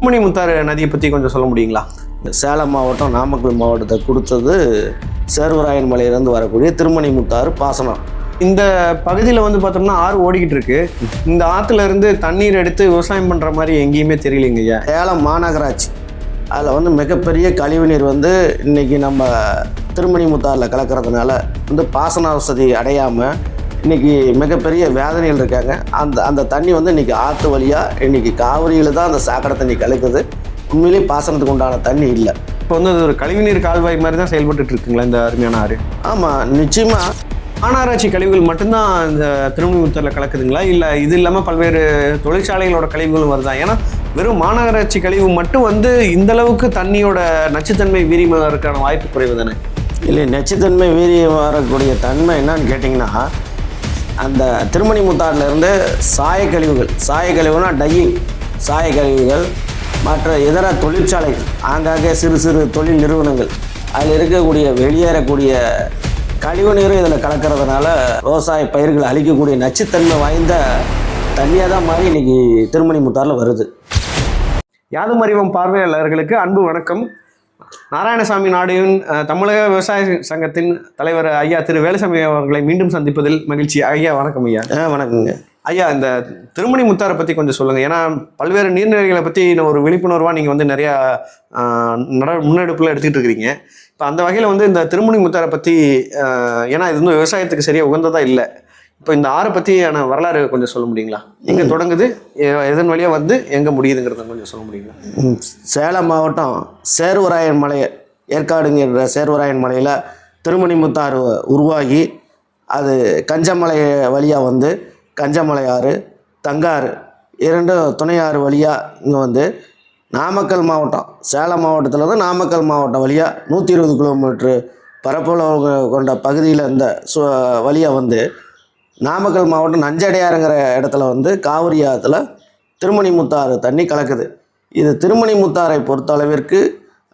திருமணி முத்தாறு நதியை பற்றி கொஞ்சம் சொல்ல முடியுங்களா? சேலம் மாவட்டம் நாமக்கல் மாவட்டத்தை கொடுத்தது சேர்வராயன் மலையிலேருந்து வரக்கூடிய திருமணி முத்தாறு பாசனம். இந்த பகுதியில் வந்து பார்த்தோம்னா ஆறு ஓடிக்கிட்டு இருக்கு. இந்த ஆற்றுல இருந்து தண்ணீர் எடுத்து விவசாயம் பண்ணுற மாதிரி எங்கேயுமே தெரியலைங்க ஐயா. சேலம் மாநகராட்சி. அதில் வந்து மிகப்பெரிய கழிவுநீர் வந்து இன்றைக்கி நம்ம திருமணி முத்தாறில் கலக்கிறதுனால வந்து பாசன வசதி அடையாமல் இன்றைக்கி மிகப்பெரிய வேதனையில் இருக்காங்க. அந்த அந்த தண்ணி வந்து இன்றைக்கி ஆற்று வழியாக இன்றைக்கி காவிரியில் தான் அந்த சாக்கடை தண்ணி கலக்குது. உண்மையிலேயே பாசனத்துக்கு உண்டான தண்ணி இல்லை. இப்போ வந்து அது ஒரு கழிவுநீர் கால்வாய் மாதிரி தான் செயல்பட்டுட்டு இருக்குங்களா இந்த அருமையான ஆறு? ஆமாம் நிச்சயமாக மாநகராட்சி கழிவுகள் மட்டும்தான் இந்த திருமணி முத்தரில் கலக்குதுங்களா? இல்லை இது இல்லாமல் பல்வேறு தொழிற்சாலைகளோட கழிவுகளும் வருதா? ஏன்னா வெறும் மாநகராட்சி கழிவு மட்டும் வந்து இந்த அளவுக்கு தண்ணியோட நச்சுத்தன்மை வீரியமாகறதுக்கான வாய்ப்பு குறைவு தானே? இல்லை நச்சுத்தன்மை வீரிய வரக்கூடிய தன்மை என்னன்னு கேட்டிங்கன்னா அந்த திருமணி முத்தாறுல சாயக்கழிவுகள் சாயக்கழிவுனா டையிங் சாயக்கழிவுகள் மற்ற இதர தொழிற்சாலைகள் ஆங்காங்கே சிறு சிறு தொழில் நிறுவனங்கள் அதில் இருக்கக்கூடிய வெளியேறக்கூடிய கழிவு நீரும் இதில் கலக்கிறதுனால விவசாய பயிர்கள் அழிக்கக்கூடிய நச்சுத்தன்மை வாய்ந்த தண்ணியாக தான் மாறி இன்னைக்கு திருமணி முத்தாறில் வருது. யாதும் அறிவம் பார்வையாளர்களுக்கு அன்பு வணக்கம். நாராயணசாமி நாடுவின் தமிழக விவசாய சங்கத்தின் தலைவர் ஐயா திரு வேலுசாமி அவர்களை மீண்டும் சந்திப்பதில் மகிழ்ச்சி. ஐயா வணக்கம் ஐயா. வணக்கங்க ஐயா இந்த திருமணி முத்தாரை பற்றி கொஞ்சம் சொல்லுங்கள் ஏன்னா பல்வேறு நீர்நிலைகளை பற்றி ஒரு விழிப்புணர்வாக நீங்கள் வந்து நிறையா நட முன்னெடுப்பில் எடுத்துக்கிட்டு இருக்கிறீங்க இப்போ அந்த வகையில் வந்து இந்த திருமணி முத்தாரை பற்றி ஏன்னா இது வந்து விவசாயத்துக்கு சரியாக உகந்ததாக இல்லை. இப்போ இந்த ஆறை பற்றியான வரலாறு கொஞ்சம் சொல்ல முடியுங்களா? எங்கே தொடங்குது? எதன் வழியாக வந்து எங்கே முடியுதுங்கிறத கொஞ்சம் சொல்ல முடியுங்களா? சேலம் மாவட்டம் சேர்வராயன் மலை ஏற்காடுங்கிற சேர்வராயன் மலையில் திருமணிமுத்தாறு உருவாகி அது கஞ்சமலை வழியாக வந்து கஞ்சமலை ஆறு தங்காறு இரண்டும் துணையாறு வழியாக இங்கே வந்து நாமக்கல் மாவட்டம் சேலம் மாவட்டத்தில் இருந்து நாமக்கல் மாவட்டம் வழியாக நூற்றி இருபது கிலோமீட்ரு பரப்பளவு கொண்ட பகுதியில் இந்த சு வழியாக வந்து நாமக்கல் மாவட்டம் நஞ்சடையாறுங்கிற இடத்துல வந்து காவிரி ஆற்றுல திருமணி முத்தாறு தண்ணி கலக்குது. இது திருமணி முத்தாரை பொறுத்தளவிற்கு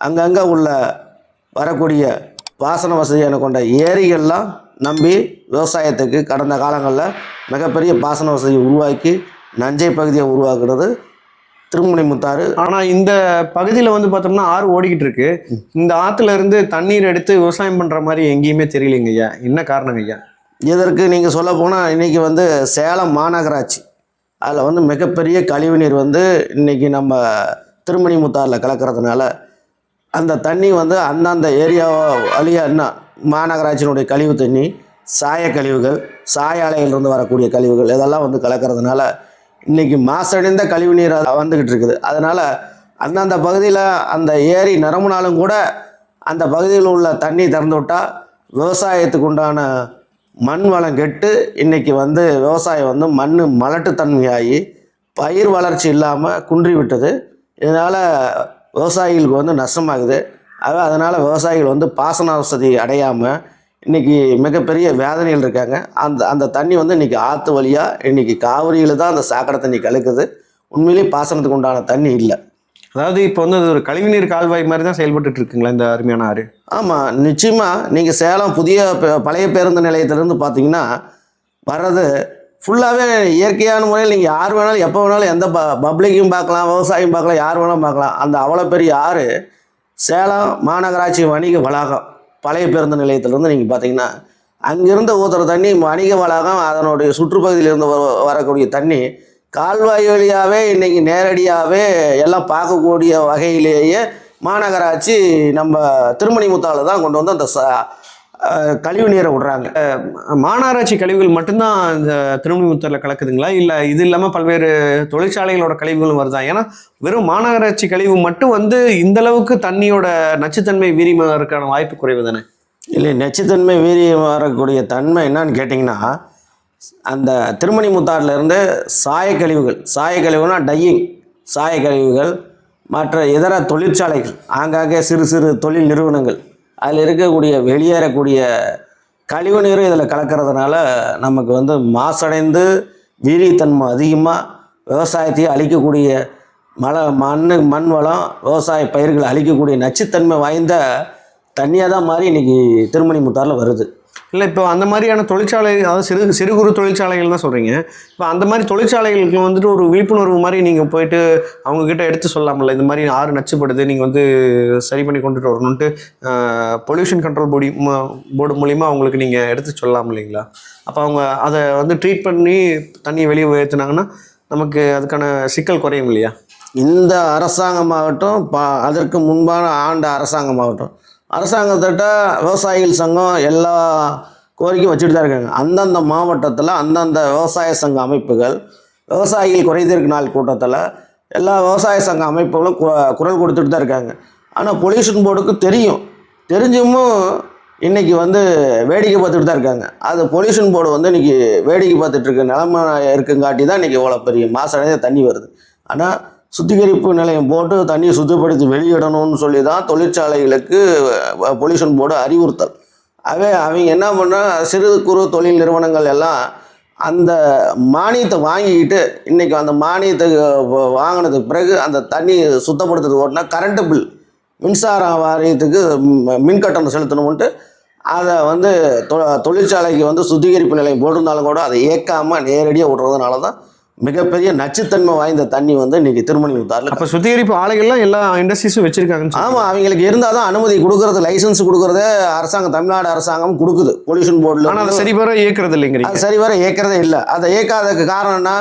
அங்கங்கே உள்ள வரக்கூடிய பாசன வசதியான கொண்ட ஏரிகள்லாம் நம்பி விவசாயத்துக்கு கடந்த காலங்களில் மிகப்பெரிய பாசன வசதியை உருவாக்கி நஞ்சை பகுதியை உருவாக்குறது திருமணி முத்தாறு. ஆனால் இந்த பகுதியில் வந்து பார்த்தோம்னா ஆறு ஓடிக்கிட்டு இருக்கு. இந்த ஆற்றுல இருந்து தண்ணீர் எடுத்து விவசாயம் பண்ணுற மாதிரி எங்கேயுமே தெரியலைங்க ஐயா. என்ன காரணங்க ஐயா? இதற்கு நீங்கள் சொல்ல போனால் இன்றைக்கி வந்து சேலம் மாநகராட்சி அதில் வந்து மிகப்பெரிய கழிவுநீர் வந்து இன்றைக்கி நம்ம திருமணி முத்தாரில் கலக்கிறதுனால அந்த தண்ணி வந்து அந்தந்த ஏரியா வழியாக என்ன மாநகராட்சியினுடைய கழிவு தண்ணி சாய கழிவுகள் சாய ஆலையிலிருந்து வரக்கூடிய கழிவுகள் இதெல்லாம் வந்து கலக்கிறதுனால இன்றைக்கி மாசடைந்த கழிவு நீர் வந்துக்கிட்டு இருக்குது. அதனால் அந்தந்த பகுதியில் அந்த ஏரி நிரம்பினாலும் கூட அந்த பகுதியில் உள்ள தண்ணி திறந்து விட்டால் விவசாயத்துக்கு உண்டான மண் வளம் கெட்டு இன்றைக்கி வந்து விவசாயம் வந்து மண் மலட்டுத்தன்மையாகி பயிர் வளர்ச்சி இல்லாமல் குன்றி விட்டது இதனால் விவசாயிகளுக்கு வந்து நஷ்டமாகுது. அது அதனால் விவசாயிகள் வந்து பாசன வசதி அடையாமல் இன்றைக்கி மிகப்பெரிய வேதனைகள் இருக்காங்க. அந்த அந்த தண்ணி வந்து இன்றைக்கி ஆற்று வழியாக இன்றைக்கி காவிரியில் தான் அந்த சாக்கடை தண்ணி கலக்குது. உண்மையிலேயே பாசனத்துக்கு உண்டான தண்ணி இல்லை. அதாவது இப்போ வந்து அது ஒரு கழிவுநீர் கால்வாய் மாதிரி தான் செயல்பட்டுட்டு இருக்குங்களா இந்த அருமையான ஆறு? ஆமாம் நிச்சயமாக நீங்கள் சேலம் புதிய பழைய பேருந்து நிலையத்திலேருந்து பார்த்தீங்கன்னா வர்றது ஃபுல்லாகவே இயற்கையான முறையில் நீங்கள் யார் வேணாலும் எப்போ வேணாலும் எந்த ப பப்ளிக்கையும் பார்க்கலாம் விவசாயம் பார்க்கலாம் யார் வேணாலும் பார்க்கலாம். அந்த அவ்வளோ பெரிய ஆறு சேலம் மாநகராட்சி வணிக வளாகம் பழைய பேருந்து நிலையத்திலேருந்து நீங்கள் பார்த்தீங்கன்னா அங்கிருந்து ஊற்றுற தண்ணி வணிக வளாகம் அதனுடைய சுற்றுப்பகுதியிலிருந்து வரக்கூடிய தண்ணி கால்வாய் வழியாகவே இன்றைக்கி நேரடியாகவே எல்லாம் பார்க்கக்கூடிய வகையிலேயே மாநகராட்சி நம்ம திருமணி முத்தால தான் கொண்டு வந்து அந்த ச கழிவு நீரை விடுறாங்க. மாநகராட்சி கழிவுகள் மட்டும்தான் இந்த திருமணி முத்தரில் கலக்குதுங்களா? இல்லை இது இல்லாமல் பல்வேறு தொழிற்சாலைகளோட கழிவுகளும் வருதா? ஏன்னா வெறும் மாநகராட்சி கழிவு மட்டும் வந்து இந்த அளவுக்கு தண்ணியோட நச்சுத்தன்மை வீரியமாகறதுக்கான வாய்ப்பு குறைவு தானே? இல்லை நச்சுத்தன்மை வீரியமாக வரக்கூடிய தன்மை என்னன்னு கேட்டிங்கன்னா அந்த திருமணி முத்தாறுலருந்து சாயக்கழிவுகள் சாயக்கழிவுனா டையிங் சாயக்கழிவுகள் மற்ற இதர தொழிற்சாலைகள் ஆங்காங்கே சிறு சிறு தொழில் நிறுவனங்கள் அதில் இருக்கக்கூடிய வெளியேறக்கூடிய கழிவு நீரும் இதில் கலக்கிறதுனால நமக்கு வந்து மாசடைந்து வீரியத்தன்மை அதிகமாக விவசாயத்தையும் அழிக்கக்கூடிய மழை மண் மண் வளம் விவசாய பயிர்களை அழிக்கக்கூடிய நச்சுத்தன்மை வாய்ந்த தண்ணியாக தான் மாறி இன்னைக்கு திருமணி முத்தாரில் வருது. இல்லை இப்போ அந்த மாதிரியான தொழிற்சாலை அதாவது சிறு சிறு குறு தொழிற்சாலைகள் தான் சொல்கிறீங்க இப்போ அந்த மாதிரி தொழிற்சாலைகளுக்கு வந்துட்டு ஒரு விழிப்புணர்வு மாதிரி நீங்கள் போயிட்டு அவங்கக்கிட்ட எடுத்து சொல்லலாம்ல இந்த மாதிரி ஆறு நச்சுப்படுது நீங்கள் வந்து சரி பண்ணி கொண்டுட்டு வரணுன்ட்டு பொல்யூஷன் கண்ட்ரோல் போடி போர்டு மூலிமா அவங்களுக்கு நீங்கள் எடுத்து சொல்லாமல் இல்லைங்களா? அப்போ அவங்க அதை வந்து ட்ரீட் பண்ணி தண்ணியை வெளியே ஏற்றுனாங்கன்னா நமக்கு அதுக்கான சிக்கல் குறையும் இல்லையா? இந்த அரசாங்கமாகட்டும் பா அதற்கு முன்பான ஆண்ட அரசாங்கமாகட்டும் அரசாங்கத்திட்ட விவசாயிகள் சங்கம் எல்லா கோரிக்கையும் வச்சுட்டு தான் இருக்காங்க. அந்தந்த மாவட்டத்தில் அந்தந்த விவசாய சங்க அமைப்புகள் விவசாயிகள் குறைதீர்க்கு நாள் கூட்டத்தில் எல்லா விவசாய சங்க அமைப்புகளும் கு- குரல் கொடுத்துட்டு தான் இருக்காங்க. ஆனால் பொல்யூஷன் போர்டுக்கு தெரியும். தெரிஞ்சும் இன்னைக்கு வந்து வேடிக்கை பார்த்துட்டு தான் இருக்காங்க. அது பொல்யூஷன் போர்டு வந்து இன்றைக்கி வேடிக்கை பார்த்துட்டு இருக்க நிலமை இருக்குங்காட்டி தான் இன்றைக்கி இவ்வளோ பெரிய மாசடைந்த தண்ணி வருது. ஆனால் சுத்திகரிப்பு நிலையம் போட்டு தண்ணியை சுத்தப்படுத்தி வெளியிடணும்னு சொல்லி தான் தொழிற்சாலைகளுக்கு பொல்யூஷன் போர்டு அறிவுறுத்தல். அவே அவங்க என்ன பண்ணால் சிறு குறு தொழில் நிறுவனங்கள் எல்லாம் அந்த மானியத்தை வாங்கிக்கிட்டு இன்றைக்கி அந்த மானியத்தை வாங்கினதுக்கு பிறகு அந்த தண்ணி சுத்தப்படுத்துறது ஓட்டினா கரண்ட்டு பில் மின்சார வாரியத்துக்கு மின் கட்டணம் செலுத்தணும்ன்ட்டு அதை வந்து தொ- தொழிற்சாலைக்கு வந்து சுத்திகரிப்பு நிலையம் போட்டிருந்தாலும் கூட அதை இயக்காமல் நேரடியாக விடுறதுனால தான் மிகப்பெரிய நச்சுத்தன்மை வாய்ந்த தண்ணி வந்து இன்னைக்கு திருமணி முத்தாரில் அப்போ சுத்திகரிப்பு ஆலைகள்லாம் எல்லா இண்டஸ்ட்ரீஸும் வச்சிருக்காங்கன்னு சொல்றீங்க. ஆமாம் அவங்களுக்கு இருந்தால் தான் அனுமதி கொடுக்கறது லைசன்ஸ் கொடுக்கறதே அரசாங்கம் தமிழ்நாடு அரசாங்கம் கொடுக்குது. பொல்யூஷன் ஆனா அதை போர்டில் சரிவர இயக்குறது இல்லைங்கிறீங்க. அது சரிவர இயக்கிறதே இல்லை. அதை இயக்காததுக்கு காரணம்னா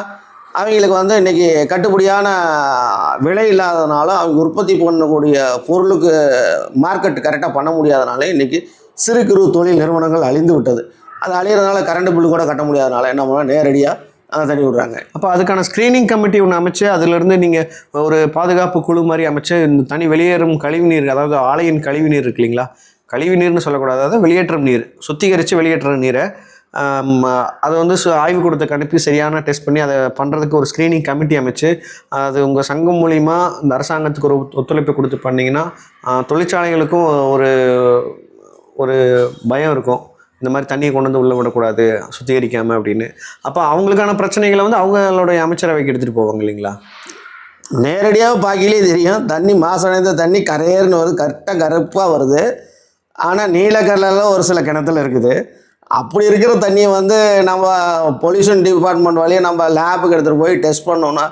அவங்களுக்கு வந்து இன்னைக்கு கட்டுப்படியான விலை இல்லாதனால அவங்க உற்பத்தி பண்ணக்கூடிய பொருளுக்கு மார்க்கெட் கரெக்டாக பண்ண முடியாதனால இன்னைக்கு சிறு குறு தொழில் நிறுவனங்கள் அழிந்து விட்டது. அது அழியறதுனால கரண்ட் பில்லு கூட கட்ட முடியாதனால என்ன பண்ணால் நேரடியாக தண்ணி விடுறாங்க. அப்போ அதுக்கான ஸ்க்ரீனிங் கமிட்டி ஒன்று அமைச்சு அதிலிருந்து நீங்கள் ஒரு பாதுகாப்பு குழு மாதிரி அமைச்சு இந்த தனி வெளியேறும் கழிவுநீர் அதாவது ஆலையின் கழிவுநீர் இருக்கு இல்லைங்களா? கழிவு நீர்னு சொல்லக்கூடாது. அதாவது வெளியேற்றும் நீர் சுத்திகரித்து வெளியேற்றுற நீரை அதை வந்து சு- ஆய்வு கூடத்துக்கு அனுப்பி சரியான டெஸ்ட் பண்ணி அதை பண்ணுறதுக்கு ஒரு ஸ்க்ரீனிங் கமிட்டி அமைச்சு அது உங்கள் சங்கம் மூலிமா இந்த அரசாங்கத்துக்கு ஒரு ஒத்துழைப்பு கொடுத்து பண்ணிங்கன்னா தொழிற்சாலைகளுக்கும் ஒரு ஒரு பயம் இருக்கும். இந்த மாதிரி தண்ணியை கொண்டு வந்து உள்ளே விடக்கூடாது சுத்திகரிக்காமல் அப்படின்னு. அப்போ அவங்களுக்கான பிரச்சனைகளை வந்து அவங்களுடைய அமைச்சரவைக்கு எடுத்துகிட்டு போவாங்க இல்லைங்களா? நேரடியாக பார்க்கலே தெரியும். தண்ணி மாசடைந்த தண்ணி கரையேறுன்னு வருது. கரெக்டாக கருப்பாக வருது. ஆனால் நீலக்கடலில் ஒரு சில கிணத்துல இருக்குது. அப்படி இருக்கிற தண்ணியை வந்து நம்ம பொல்யூஷன் டிபார்ட்மெண்ட் வழியாக நம்ம லேபுக்கு எடுத்துகிட்டு போய் டெஸ்ட் பண்ணோன்னா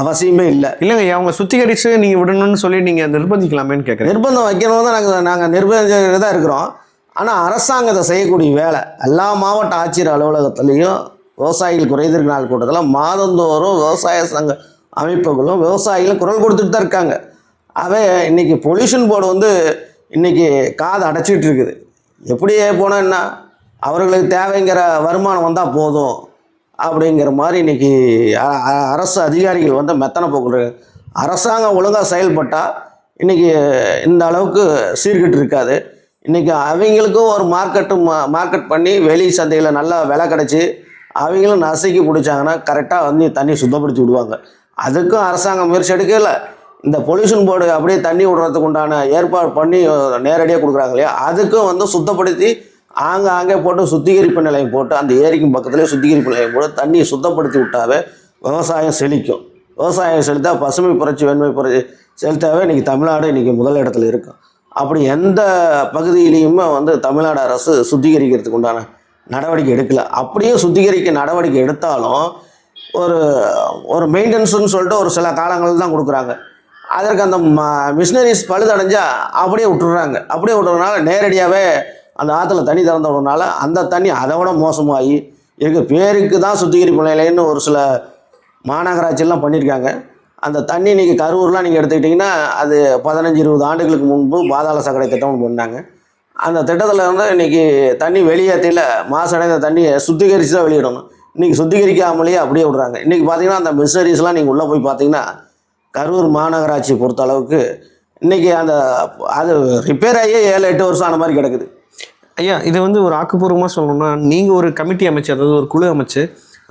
அவசியமே இல்லை. இல்லைங்க அவங்க சுத்திகரித்து நீங்கள் விடணும்னு சொல்லி நீங்கள் நிர்பந்திக்கலாமேன்னு கேட்குறேன் நிர்பந்தம் வைக்கணும் தான் நாங்கள் நாங்கள் நிர்பந்திச்சுட்டு தான் இருக்கிறோம். ஆனால் அரசாங்கத்தை செய்யக்கூடிய வேலை எல்லா மாவட்ட ஆட்சியர் அலுவலகத்துலேயும் விவசாயிகள் குறைதீர் நாள் கூட்டத்தில் மாதந்தோறும் விவசாய சங்க அமைப்புகளும் விவசாயிகளும் குரல் கொடுத்துட்டு தான் இருக்காங்க. அவே இன்றைக்கி பொல்யூஷன் போர்டு வந்து இன்றைக்கி காது அடைச்சிட்டு இருக்குது. எப்படியே போனால் என்ன? அவர்களுக்கு தேவைங்கிற வருமானம் வந்தால் போதும் அப்படிங்கிற மாதிரி இன்னைக்கு அ- அரசு அதிகாரிகள் வந்து மெத்தனை போக்குறது அரசாங்கம் ஒழுங்காக செயல்பட்டால் இன்றைக்கி இந்த அளவுக்கு சீர்கெட்டு இருக்காது. இன்றைக்கி அவங்களுக்கும் ஒரு மார்க்கெட்டு மார்க்கெட் பண்ணி வெளி சந்தையில் நல்லா விலை கிடச்சி அவங்களும் நசுக்கி பிடிச்சாங்கன்னா கரெக்டாக வந்து தண்ணி சுத்தப்படுத்தி விடுவாங்க. அதுக்கும் அரசாங்கம் முயற்சி எடுக்கல. இந்த பொல்யூஷன் போர்டு அப்படியே தண்ணி விடுறதுக்கு உண்டான ஏற்பாடு பண்ணி நேரடியாக கொடுக்குறாங்க இல்லையா? அதுக்கும் வந்து சுத்தப்படுத்தி ஆங்காங்கே போட்டு சுத்திகரிப்பு நிலையம் போட்டு அந்த ஏரிக்கும் பக்கத்துலேயே சுத்திகரிப்பு நிலையம் போட்டு தண்ணியை சுத்தப்படுத்தி விட்டாவே விவசாயம் செழிக்கும். விவசாயம் செழித்தா பசுமை புரட்சி வெண்மை புரட்சி செலுத்தாவே இன்றைக்கி தமிழ்நாடு இன்றைக்கி முதல் இடத்துல இருக்கும் அப்படி எந்த பகுதியிலையுமே வந்து தமிழ்நாடு அரசு சுத்திகரிக்கிறதுக்கு உண்டான நடவடிக்கை எடுக்கல. அப்படியே சுத்திகரிக்க நடவடிக்கை எடுத்தாலும் ஒரு ஒரு மெயின்டெனன்ஸ்னு சொல்லிட்டு ஒரு சில காலங்கள் தான் கொடுக்குறாங்க. அதற்கு அந்த மிஷினரிஸ் பழுதடைஞ்சால் அப்படியே விட்டுறாங்க. அப்படியே விட்டுறதுனால நேரடியாகவே அந்த ஆற்றுல தண்ணி திறந்து விடுறதுனால அந்த தண்ணி அதை விட மோசமாகி இருக்க. பேருக்கு தான் சுத்திகரிப்பு நிலையன்னு ஒரு சில மாநகராட்சியெல்லாம் பண்ணியிருக்காங்க. அந்த தண்ணி நீங்கள் கரூர்லாம் நீங்கள் எடுத்துக்கிட்டிங்கன்னா அது பதினஞ்சு இருபது ஆண்டுகளுக்கு முன்பு பாதாள சாக்கடை திட்டம் பண்ணாங்க அந்த திட்டத்தில் வந்து இன்றைக்கி தண்ணி வெளியேற்றியில் மாசடைந்த தண்ணியை சுத்திகரித்து தான் வெளியிடணும். இன்றைக்கி சுத்திகரிக்காமலேயே அப்படியே விடுறாங்க. இன்றைக்கி பார்த்தீங்கன்னா அந்த மிஷினரிஸ்லாம் நீங்கள் உள்ளே போய் பார்த்தீங்கன்னா கரூர் மாநகராட்சி பொறுத்த அளவுக்கு இன்றைக்கி அந்த அது ரிப்பேர் ஆகியே ஏழு எட்டு வருஷம் ஆன மாதிரி கிடக்குது. ஐயா இது வந்து ஒரு ஆக்கப்பூர்வமாக சொல்லணும்னா நீங்கள் ஒரு கமிட்டி அமைச்சு அதாவது ஒரு குழு அமைச்சு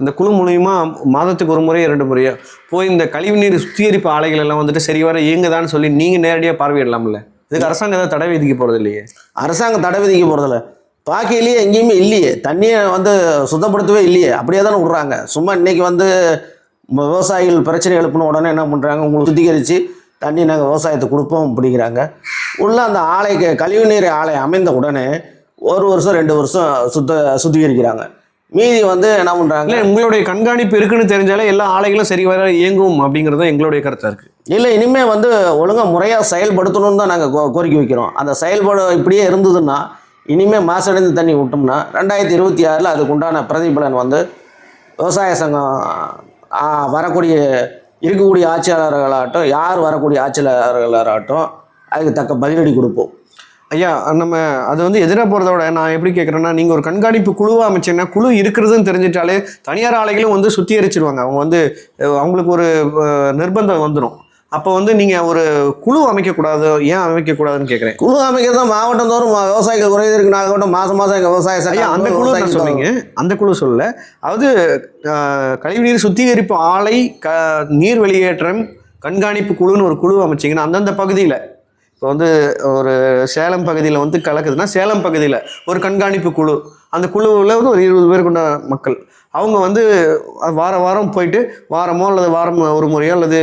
அந்த குழு மூலியமா மாதத்துக்கு ஒரு முறை இரண்டு முறையோ போய் இந்த கழிவுநீர் சுத்திகரிப்பு ஆலைகள் எல்லாம் வந்துட்டு சரிவர இயங்குதான்னு சொல்லி நீங்கள் நேரடியாக பார்வையிடலாம்ல? இதுக்கு அரசாங்கம் ஏதாவது தடை விதிக்க போகிறது இல்லையே? அரசாங்கம் தடை விதிக்க போகிறதில்ல பாக்கியிலேயே எங்கேயுமே இல்லையே. தண்ணியை வந்து சுத்தப்படுத்தவே இல்லையே. அப்படியே தானே விட்றாங்க. சும்மா இன்னைக்கு வந்து விவசாயிகள் பிரச்சனை எழுப்பின உடனே என்ன பண்ணுறாங்க உங்களுக்கு சுத்திகரித்து தண்ணி நாங்கள் விவசாயத்துக்கு கொடுப்போம் அப்படிங்கிறாங்க. உள்ள அந்த ஆலைக்கு கழிவுநீர் ஆலை அமைந்த உடனே ஒரு வருஷம் ரெண்டு வருஷம் சுத்த சுத்திகரிக்கிறாங்க. மீதி வந்து என்ன பண்ணுறாங்க உங்களுடைய கண்காணிப்பு இருக்குன்னு தெரிஞ்சாலே எல்லா ஆலைகளும் சரி வர இயங்கும் அப்படிங்கிறது தான் எங்களுடைய கருத்தா இருக்கு. இல்லை இனிமேல் வந்து ஒழுங்காக முறையாக செயல்படுத்தணும்னு தான் நாங்கள் கோரிக்கை வைக்கிறோம். அந்த செயல்பாடு இப்படியே இருந்ததுன்னா இனிமேல் மாசடைந்த தண்ணி விட்டோம்னா ரெண்டாயிரத்தி இருபத்தி ஆறில் அதுக்கு உண்டான பிரதிபலன் வந்து விவசாய சங்கம் வரக்கூடிய இருக்கக்கூடிய ஆட்சியாளர்களாகட்டும் யார் வரக்கூடிய ஆட்சியாளர்களாகட்டும் அதுக்கு தக்க பதிலடி கொடுப்போம். ஐயா நம்ம அது வந்து எதிராக போகிறத விட நான் எப்படி கேட்குறேன்னா நீங்கள் ஒரு கண்காணிப்பு குழுவாக அமைச்சீங்கன்னா குழு இருக்கிறதுன்னு தெரிஞ்சிட்டாலே தனியார் ஆலைகளும் வந்து சுத்திகரிச்சிருவாங்க. அவங்க வந்து அவங்களுக்கு ஒரு நிர்பந்தம் வந்துடும் அப்போ வந்து நீங்கள் ஒரு குழு அமைக்கக்கூடாது ஏன் அமைக்கக்கூடாதுன்னு கேட்குறேன் குழு அமைக்கிறது தான் மாவட்டம் தோறும் விவசாயிகள் குறைவு இருக்கு. நாங்கள் கூட மாதம் மாதம் எங்கள் விவசாய ஐயா அந்த குழு நான் சொன்னீங்க. அந்த குழு சொல்லல. அதாவது கழிவுநீர் சுத்திகரிப்பு ஆலை க நீர் வெளியேற்றம் கண்காணிப்பு குழுன்னு ஒரு குழு அமைச்சிங்கன்னா அந்தந்த பகுதியில் இப்போ வந்து ஒரு சேலம் பகுதியில் வந்து கலக்குதுன்னா சேலம் பகுதியில் ஒரு கண்காணிப்பு குழு. அந்த குழுவில் வந்து ஒரு இருபது பேர் கொண்ட மக்கள். அவங்க வந்து வார வாரம் போயிட்டு வாரமோ அல்லது வாரம் ஒரு முறையோ அல்லது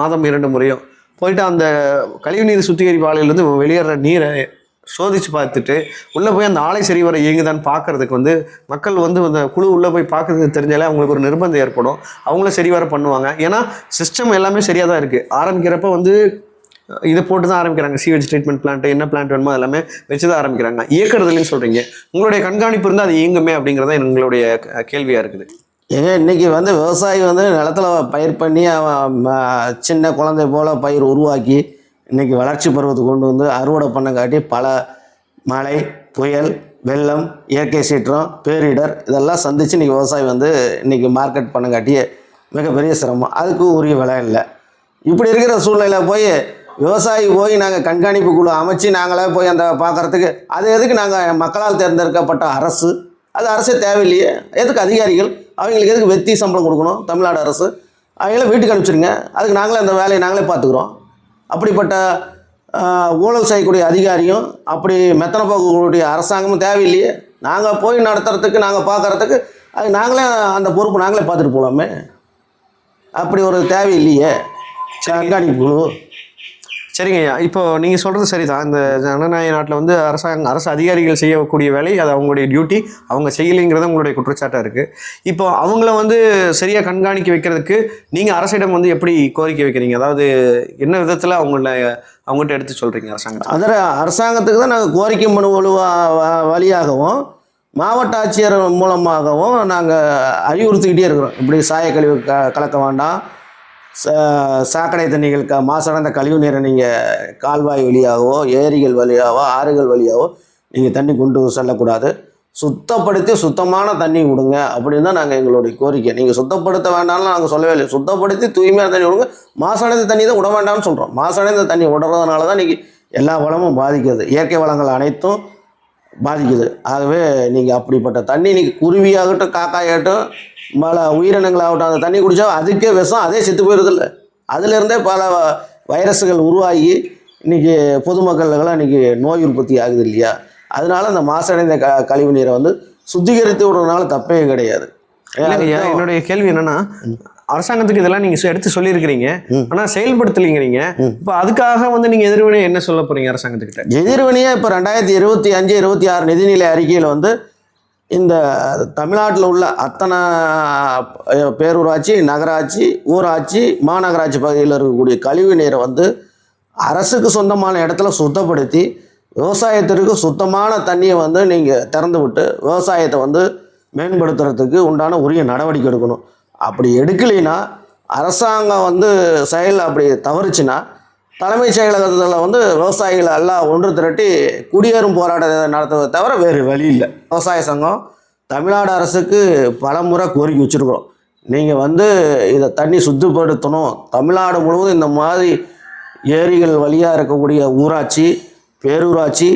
மாதம் இரண்டு முறையோ போயிட்டு அந்த கழிவுநீர் சுத்திகரிப்பு ஆலையிலேருந்து வெளியேற நீரை சோதிச்சு பார்த்துட்டு உள்ளே போய் அந்த ஆலை சரி வர இயங்குதான்னு பார்க்கறதுக்கு வந்து மக்கள் வந்து அந்த குழு உள்ளே போய் பார்க்கறதுக்கு தெரிஞ்சாலே அவங்களுக்கு ஒரு நிர்பந்தம் ஏற்படும். அவங்களும் சரி வர பண்ணுவாங்க. ஏன்னா சிஸ்டம் எல்லாமே சரியாக தான் இருக்குது ஆரம்பிக்கிறப்ப வந்து இதை போட்டு தான் ஆரம்பிக்கிறாங்க. சீவேஜ் ட்ரீட்மெண்ட் பிளான்ட் என்ன பிளான்ட் வேணுமோ எல்லாமே வச்சு தான் ஆரம்பிக்கிறாங்க. இயக்கிறதுலன்னு சொல்கிறீங்க உங்களுடைய கண்காணிப்பு இருந்தால் அது இயங்குமே அப்படிங்கிறத எங்களுடைய கேள்வியாக இருக்குது. ஏங்க இன்னைக்கு வந்து விவசாயி வந்து நிலத்துல பயிர் பண்ணி அவன் சின்ன குழந்தை போல் பயிர் உருவாக்கி இன்னைக்கு வளர்ச்சி பருவத்தை கொண்டு வந்து அறுவடை பண்ண காட்டி பல மழை புயல் வெள்ளம் இயற்கை சீற்றம் பேரிடர் இதெல்லாம் சந்தித்து இன்னைக்கு விவசாயி வந்து இன்றைக்கி மார்க்கெட் பண்ண மிகப்பெரிய சிரமம். அதுக்கு உரிய விலை இல்லை. இப்படி இருக்கிற சூழ்நிலையில் போய் விவசாயி போய் நாங்கள் கண்காணிப்பு குழு அமைச்சு நாங்களே போய் அந்த பார்க்கறதுக்கு அது எதுக்கு நாங்கள் மக்களால் தேர்ந்தெடுக்கப்பட்ட அரசு? அது அரசே தேவையில்லையே. எதுக்கு அதிகாரிகள்? அவங்களுக்கு எதுக்கு வெத்தி சம்பளம் கொடுக்கணும்? தமிழ்நாடு அரசு. அவங்கள வீட்டுக்கு அனுப்பிச்சிருங்க. அதுக்கு நாங்களே அந்த வேலையை நாங்களே பார்த்துக்குறோம். அப்படிப்பட்ட ஊழல் செய்யக்கூடிய அதிகாரியும் அப்படி மெத்தனை போக்கக்கூடிய அரசாங்கமும் தேவையில்லையே. நாங்கள் போய் நடத்துறதுக்கு நாங்கள் பார்க்கறதுக்கு அது நாங்களே அந்த பொறுப்பு நாங்களே பார்த்துட்டு போகலாமே அப்படி ஒரு தேவையில்லையே கண்காணிப்பு குழு. சரிங்க ஐயா இப்போ நீங்கள் சொல்கிறது சரிதான். இந்த ஜனநாயக நாட்டில் வந்து அரசாங்க அரசு அதிகாரிகள் செய்யக்கூடிய வேலை அது அவங்களுடைய டியூட்டி அவங்க செய்யலைங்கிறது உங்களுடைய குற்றச்சாட்டாக இருக்குது இப்போ அவங்கள வந்து சரியாக கண்காணிக்க வைக்கிறதுக்கு நீங்கள் அரசிடம் வந்து எப்படி கோரிக்கை வைக்கிறீங்க? அதாவது என்ன விதத்தில் அவங்கள அவங்ககிட்ட எடுத்து சொல்கிறீங்க அரசாங்கத்தை? அதில் அரசாங்கத்துக்கு தான் நாங்கள் கோரிக்கை மனு வலுவா வழியாகவும் மாவட்ட ஆட்சியர் மூலமாகவும் நாங்கள் அறிவுறுத்திக்கிட்டே இருக்கிறோம். இப்படி சாயக்கழிவு க கலக்க வேண்டாம். சாக்கடை தண்ணிகள் க மாசடைந்த கழிவு நீரை நீங்கள் கால்வாய் வழியாகவோ ஏரிகள் வழியாகவோ ஆறுகள் வழியாகவோ நீங்கள் தண்ணி கொண்டு செல்லக்கூடாது. சுத்தப்படுத்தி சுத்தமான தண்ணி விடுங்க அப்படின்னு தான் நாங்கள் எங்களுடைய கோரிக்கை. நீங்கள் சுத்தப்படுத்த வேண்டாம்னு நாங்கள் சொல்லவே இல்லை. சுத்தப்படுத்தி தூய்மையான தண்ணி விடுங்க. மாசடைந்த தண்ணி தான் விட வேண்டாம்னு சொல்கிறோம் மாசடைந்த தண்ணி விடுறதுனால தான் இன்றைக்கி எல்லா வளமும் பாதிக்குது. இயற்கை வளங்கள் அனைத்தும் பாதிக்குது. ஆகவே நீங்கள் அப்படிப்பட்ட தண்ணி நீங்கள் குருவியாகட்டும் காக்காயாகட்டும் பல உயிரினங்களாகட்டும் அந்த தண்ணி குடித்தா அதுக்கே விஷம் அதே செத்து போயிடுதில்ல அதுலேருந்தே பல வைரஸுகள் உருவாகி இன்றைக்கி பொதுமக்களுக்கெல்லாம் இன்றைக்கி நோய் உற்பத்தி ஆகுது இல்லையா? அதனால அந்த மாசடைந்த க கழிவு நீரை வந்து சுத்திகரித்து விடுறதுனால தப்பே கிடையாது. என்னுடைய கேள்வி என்னன்னா அரசாங்கத்துக்கு இதெல்லாம் நீங்க எடுத்து சொல்லியிருக்கிறீங்க. ஆனா செயல்படுத்தலைங்கிறீங்க. இப்போ அதுக்காக வந்து நீங்க எதிர்வினை என்ன சொல்ல போறீங்க அரசாங்கத்துக்கிட்ட? எதிர்வினையாக இப்போ ரெண்டாயிரத்தி இருபத்தி அஞ்சு இருபத்தி ஆறு நிதிநிலை அறிக்கையில் வந்து இந்த தமிழ்நாட்டில் உள்ள அத்தனை பேரூராட்சி நகராட்சி ஊராட்சி மாநகராட்சி பகுதியில் இருக்கக்கூடிய கழிவு நீரை வந்து அரசுக்கு சொந்தமான இடத்துல சுத்தப்படுத்தி விவசாயத்திற்கு சுத்தமான தண்ணியை வந்து நீங்கள் திறந்து விட்டு விவசாயத்தை வந்து மேம்படுத்துறதுக்கு உண்டான உரிய நடவடிக்கை எடுக்கணும். அப்படி எடுக்கலைன்னா அரசாங்கம் வந்து செயல் அப்படி தவறுச்சுன்னா தலைமைச் செயலகத்தில் வந்து விவசாயிகள் எல்லாம் ஒன்று திரட்டி குடியேறும் போராட்டத்தை நடத்துவதை தவிர வேறு வழி இல்லை. விவசாய சங்கம் தமிழ்நாடு அரசுக்கு பலமுறை கோரிக்கை வச்சுருக்கிறோம். நீங்கள் வந்து இதை தண்ணி சுத்தப்படுத்தணும். தமிழ்நாடு முழுவதும் இந்த மாதிரி ஏரிகள் வழியாக இருக்கக்கூடிய ஊராட்சி பேரூராட்சி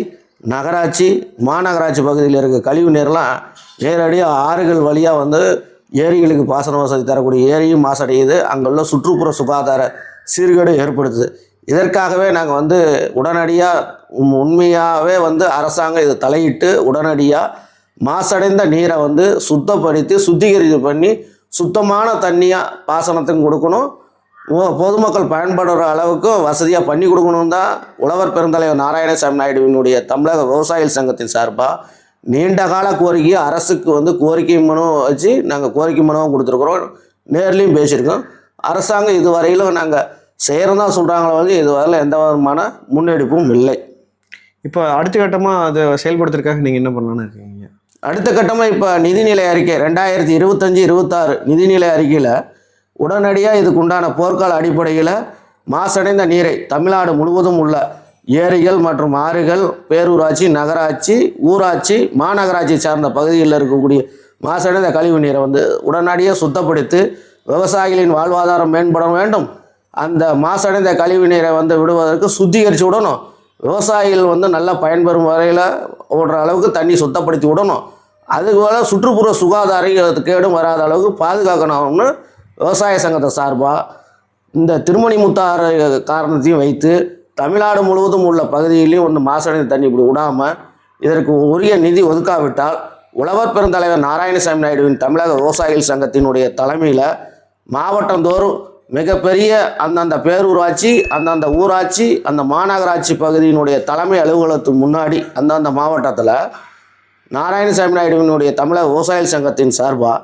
நகராட்சி மாநகராட்சி பகுதியில் இருக்க கழிவு நீர்லாம் நேரடியாக ஆறுகள் வழியாக வந்து ஏரிகளுக்கு பாசன வசதி தரக்கூடிய ஏரியும் மாசடையுது. அங்குள்ள சுற்றுப்புற சுகாதார சீர்கேடு ஏற்படுத்துது. இதற்காகவே நாங்கள் வந்து உடனடியாக உண்மையாகவே வந்து அரசாங்கம் இதை தலையிட்டு உடனடியாக மாசடைந்த நீரை வந்து சுத்தப்படுத்தி சுத்திகரிப்பு பண்ணி சுத்தமான தண்ணியாக பாசனத்துக்கு கொடுக்கணும். பொதுமக்கள் பயன்படுற அளவுக்கு வசதியாக பண்ணி கொடுக்கணும் தான் உழவர் பெருந்தலைவர் நாராயணசாமி நாயுடுவினுடைய தமிழக விவசாயிகள் சங்கத்தின் சார்பாக நீண்ட கால கோரிக்கையை அரசுக்கு வந்து கோரிக்கை மனு வச்சு நாங்கள் கோரிக்கை மனுவும் கொடுத்துருக்குறோம். நேர்லேயும் பேசியிருக்கோம். அரசாங்கம் இதுவரையிலும் நாங்கள் செய்கிறதா சொல்கிறாங்களே வந்து இதுவரையில் எந்த விதமான முன்னெடுப்பும் இல்லை. இப்போ அடுத்த கட்டமாக அதை செயல்படுத்துறதுக்காக நீங்கள் என்ன பண்ணலான்னு இருக்கீங்க? அடுத்த கட்டமாக இப்போ நிதிநிலை அறிக்கை ரெண்டாயிரத்தி இருபத்தஞ்சி இருபத்தாறு நிதிநிலை அறிக்கையில் உடனடியாக இதுக்கு உண்டான போர்க்கால அடிப்படையில் மாசடைந்த நீரை தமிழ்நாடு முழுவதும் உள்ள ஏரிகள் மற்றும் ஆறுகள் பேரூராட்சி நகராட்சி ஊராட்சி மாநகராட்சி சார்ந்த பகுதிகளில் இருக்கக்கூடிய மாசடைந்த கழிவு நீரை வந்து உடனடியாக சுத்தப்படுத்தி விவசாயிகளின் வாழ்வாதாரம் மேம்பட வேண்டும். அந்த மாசடைந்த கழிவு நீரை வந்து விடுவதற்கு சுத்திகரித்து விடணும். விவசாயிகள் வந்து நல்லா பயன்பெறும் வரையில் ஓடுற அளவுக்கு தண்ணி சுத்தப்படுத்தி விடணும். அதுபோல் சுற்றுப்புற சுகாதாரம் கேடும் வராத அளவுக்கு பாதுகாக்கணும்னு விவசாய சங்கத்தை சார்பாக இந்த திருமணி முத்தாறு காரணத்தையும் வைத்து தமிழ்நாடு முழுவதும் உள்ள பகுதியிலையும் வந்து மாசடைந்த தண்ணி இப்படி விடாமல் இதற்கு உரிய நிதி ஒதுக்காவிட்டால் உழவர் பெருந்தலைவர் நாராயணசாமி நாயுடுவின் தமிழக விவசாயிகள் சங்கத்தினுடைய தலைமையில் மாவட்டந்தோறும் மிகப்பெரிய அந்தந்த பேரூராட்சி அந்தந்த ஊராட்சி அந்த மாநகராட்சி பகுதியினுடைய தலைமை அலுவலகத்துக்கு முன்னாடி அந்தந்த மாவட்டத்தில் நாராயணசாமி நாயுடுவினுடைய தமிழக விவசாயிகள் சங்கத்தின் சார்பாக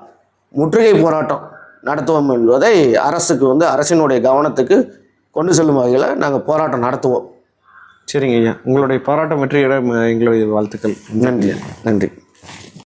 முற்றுகை போராட்டம் நடத்துவோம் என்பதை அரசுக்கு வந்து அரசினுடைய கவனத்துக்கு கொண்டு செல்லும் வகையில் நாங்கள் போராட்டம் நடத்துவோம். சரிங்க ஐயா. உங்களுடைய பாராட்டம் வெற்றியிட எங்களுடைய வாழ்த்துக்கள். நன்றி. நன்றி.